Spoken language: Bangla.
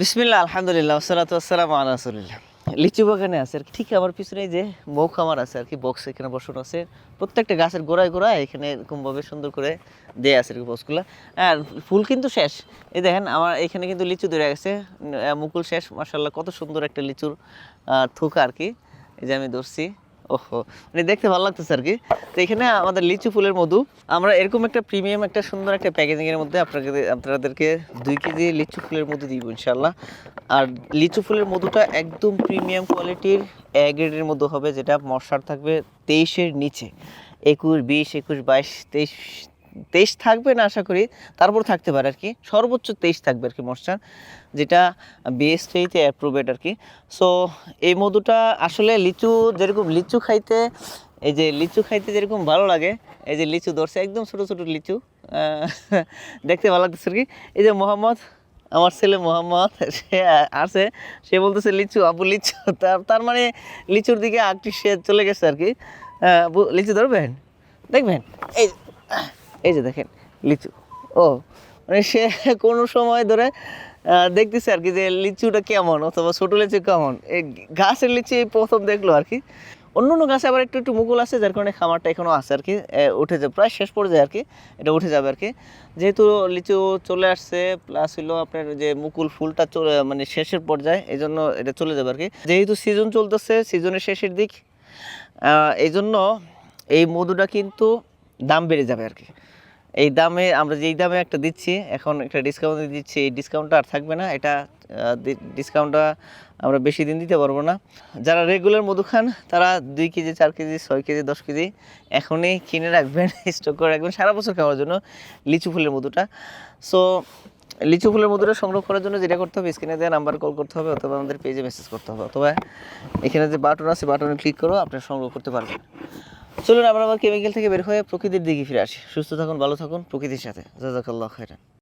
বিসমিল্লাহ, আলহামদুলিল্লাহ সালাতু আসসালাম আলা রাসুলিল্লাহ। লিচু বাগানে আছে আর। ঠিক আমার পিছনে যে মৌ খামার আছে আর কি বক্স এখানে বসানো আছে। প্রত্যেকটা গাছের গোড়ায় গোড়ায় এখানে এরকমভাবে সুন্দর করে দেয়া আছে আর কি বক্সগুলো আর ফুল কিন্তু শেষ। এই দেখেন, আমার এখানে কিন্তু লিচু ধরে গেছে। মুকুল শেষ মার্শাল্লাহ কত সুন্দর একটা লিচুর থোকা আর কি। এই যে আমি ধরছি। ওহো মানে দেখতে ভালো লাগতেছে আর কি তো এখানে আমাদের লিচু ফুলের মধু। আমরা এরকম একটা প্রিমিয়াম একটা সুন্দর একটা প্যাকেজিংয়ের মধ্যে আপনাকে আপনাদেরকে দুই কেজি লিচু ফুলের মধু দিব ইনশাল্লাহ আর লিচু ফুলের মধুটা একদম প্রিমিয়াম কোয়ালিটির এ মধু হবে, যেটা মশার থাকবে তেইশের নিচে। একুশ, বিশ, একুশ, বাইশ, তেইশ তেইশ থাকবে না আশা করি, তারপর থাকতে পারে আর কি সর্বোচ্চ তেইশ থাকবে আর কি মশার যেটা বিএসটিতে অ্যাপ্রুভেড আর কি সো এই মধুটা আসলে লিচু যেরকম, লিচু খাইতে, এই যে লিচু খাইতে যেরকম ভালো লাগে, এই যে লিচু ধরছে, একদম ছোট ছোট লিচু দেখতে ভালো লাগতেছে আর কি এই যে মোহাম্মদ, আমার ছেলে মোহাম্মদ, সে আছে সে বলতেছে, লিচু, আবু, লিচু। তার তার মানে লিচুর দিকে আকটি সে চলে গেছে আর কি লিচু ধরবেন? দেখবেন? এই এই যে দেখেন, লিচু। ও মানে সে কোনো সময় ধরে দেখতেছে আর কি যে লিচুটা কেমন অথবা ছোটো লিচু কেমন। এই গাছের লিচু এই প্রথম দেখল আর কি। অন্য অন্য গাছে আবার একটু একটু মুকুল আছে, যার কারণে খামারটা এখনও আছে আর কি। উঠে যাবে প্রায় শেষ পর্যায়ে আর কি এটা উঠে যাবে আর কি। যেহেতু লিচু চলে আসছে প্লাস হলো আপনার যে মুকুল ফুলটা চলে মানে শেষের পর্যায়ে, এই জন্য এটা চলে যাবে আর কি। যেহেতু সিজন চলতেছে সিজনের শেষের দিক এই জন্য এই মধুটা কিন্তু দাম বেড়ে যাবে আর কি। এই দামে আমরা যেই দামে একটা দিচ্ছি, এখন একটা ডিসকাউন্ট দিচ্ছি, এই ডিসকাউন্টটা আর থাকবে না। এটা ডিসকাউন্টটা আমরা বেশি দিন দিতে পারব না। যারা রেগুলার মধু খান, তারা দুই কেজি, চার কেজি, ছয় কেজি, দশ কেজি এখনই কিনে রাখবেন স্টক করে রাখবেন সারা বছর খাওয়ার জন্য লিচু ফুলের মধুটা। সো লিচু ফুলের মধুটা সংগ্রহ করার জন্য যেটা করতে হবে স্ক্রিনে দেওয়া নাম্বার কল করতে হবে অথবা আমাদের পেজে মেসেজ করতে হবে। অথবা এখানে যে বাটন আছে বাটনে ক্লিক করো আপনারা সংগ্রহ করতে পারবেন। চলুন আমরা আবার কেমিক্যাল থেকে বের হয়ে প্রকৃতির দিকে ফিরে আসি। সুস্থ থাকুন, ভালো থাকুন, প্রকৃতির সাথে। জাজাকাল্লাহ খাইরান